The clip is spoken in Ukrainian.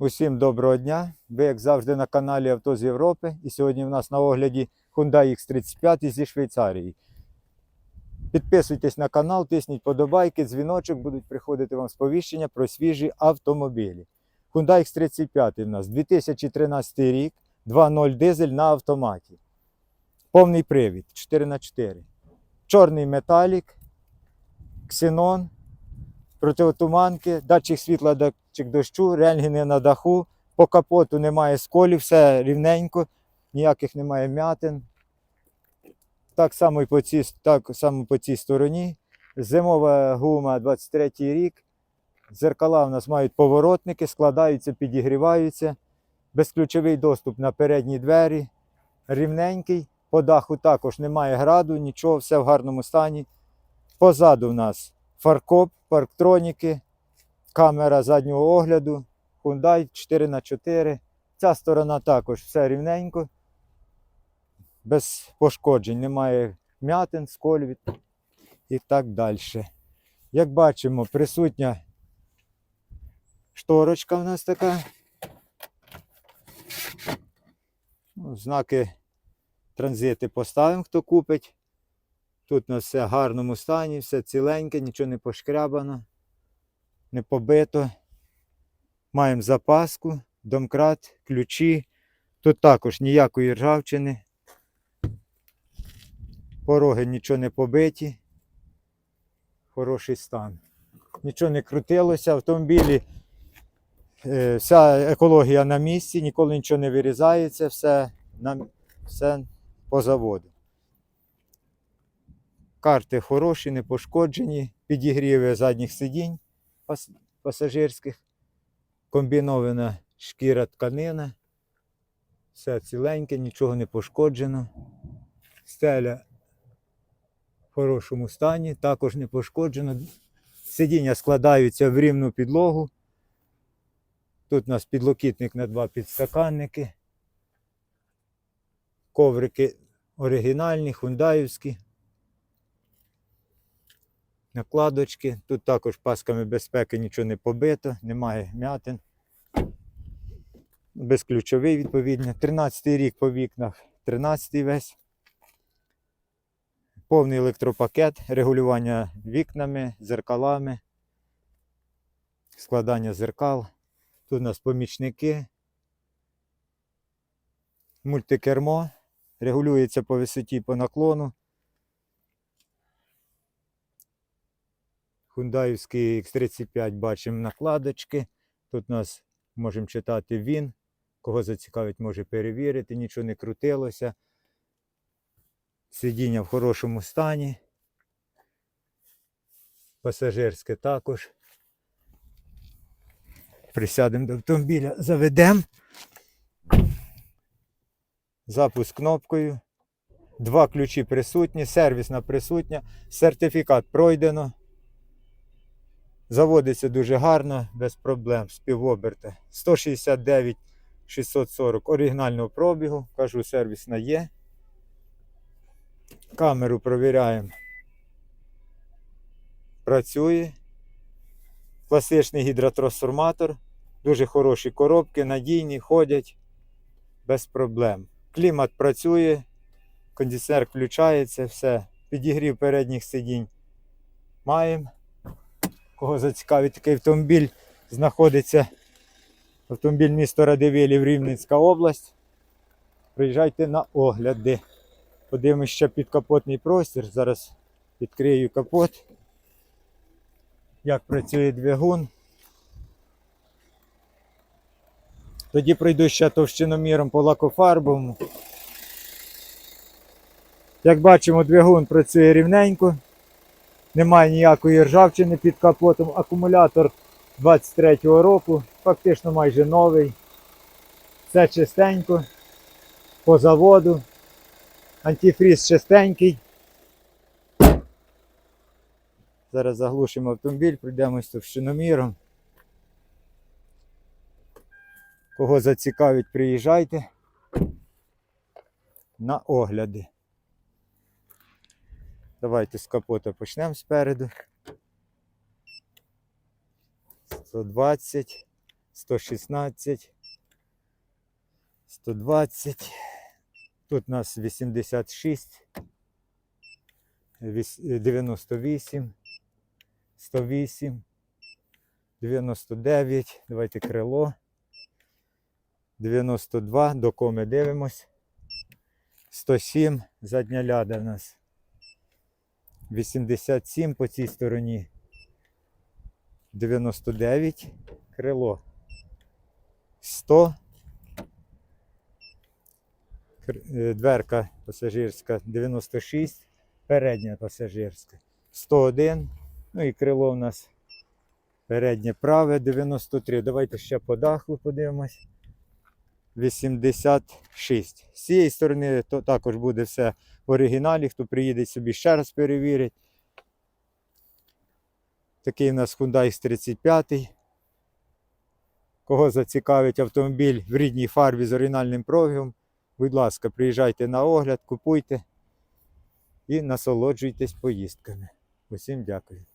Усім доброго дня. Ви, як завжди, на каналі Авто з Європи. І сьогодні в нас на огляді Hyundai X35 зі Швейцарії. Підписуйтесь на канал, тисніть подобайки, дзвіночок, будуть приходити вам сповіщення про свіжі автомобілі. Hyundai X35 в нас 2013 рік, 2.0 дизель на автоматі. Повний привід 4х4. Чорний металік, ксенон, противотуманки, датчик світла, датчик дощу, рентгени на даху, по капоту немає сколів, все рівненько, ніяких немає м'ятин. Так само і по цій, так само по цій стороні. Зимова гума 23 рік. Зеркала у нас мають поворотники, складаються, підігріваються. Безключовий доступ на передні двері. Рівненький. По даху також немає граду, нічого, все в гарному стані. Позаду в нас фаркоп, парктроніки, камера заднього огляду, Hyundai 4х4. Ця сторона також все рівненько, без пошкоджень, немає м'ятин, сколів і так далі. Як бачимо, присутня шторочка в нас така. Ну, Знаки транзити поставимо, хто купить. Тут у нас все в гарному стані, все ціленьке, нічого не пошкрябано, не побито. Маємо запаску, домкрат, ключі. Тут також ніякої ржавчини. Пороги нічого не побиті. Хороший стан. Нічого не крутилося. Автомобілі е, вся екологія на місці, ніколи нічого не вирізається, все, все по заводу. Карти хороші, не пошкоджені, підігріви задніх сидінь пас- пасажирських, комбінована шкіра тканина, все ціленьке, нічого не пошкоджено. Стеля в хорошому стані, також не пошкоджено. Сидіння складаються в рівну підлогу. Тут у нас підлокітник на два підстаканники. Коврики оригінальні, хундаївські накладочки. Тут також пасками безпеки нічого не побито, немає м'ятин. Безключовий, відповідно. 13-й рік по вікнах, 13-й весь. Повний електропакет, регулювання вікнами, зеркалами, складання зеркал. Тут у нас помічники. Мультикермо. Регулюється по висоті по наклону. Хундаївський X35 бачимо накладочки. Тут у нас можемо читати він. Кого зацікавить, може перевірити, нічого не крутилося. Сидіння в хорошому стані. Пасажирське також. Присядемо до автомобіля, заведемо. Запуск кнопкою. Два ключі присутні, сервісна присутня, сертифікат пройдено. Заводиться дуже гарно, без проблем, співоберта. 169 640 оригінального пробігу. Кажу, сервісна є. Камеру провіряємо. Працює. Класичний гідротрансформатор. Дуже хороші коробки, надійні, ходять без проблем. Клімат працює, кондиціонер включається, все. Підігрів передніх сидінь маємо. Кого зацікавить такий автомобіль, знаходиться автомобіль місто Радивилів, Рівненська область. Приїжджайте на огляди. Подивимось ще підкапотний простір. Зараз відкрию капот. Як працює двигун. Тоді пройду ще товщиноміром по лакофарбовому. Як бачимо, двигун працює рівненько. Немає ніякої ржавчини під капотом. Акумулятор 23-го року, фактично майже новий. Все чистенько. По заводу. Антифріз чистенький. Зараз заглушимо автомобіль, пройдемось товщиноміром. Кого зацікавить, приїжджайте на огляди. Давайте з капота почнемо спереду. 120, 116, 120. Тут у нас 86, е, 98, 108, 99. Давайте крило. 92, до коми дивимось. 107, задня ляда в нас. 87 по цій стороні. 99, крило. 100. Е, Дверка пасажирська 96, передня пасажирська 101. Ну і крило у нас переднє праве 93. Давайте ще по даху подивимось. 86. З цієї сторони то також буде все в оригіналі. Хто приїде собі ще раз перевірить. Такий у нас Hyundai X35. Кого зацікавить автомобіль в рідній фарбі з оригінальним пробігом, будь ласка, приїжджайте на огляд, купуйте і насолоджуйтесь поїздками. Усім дякую.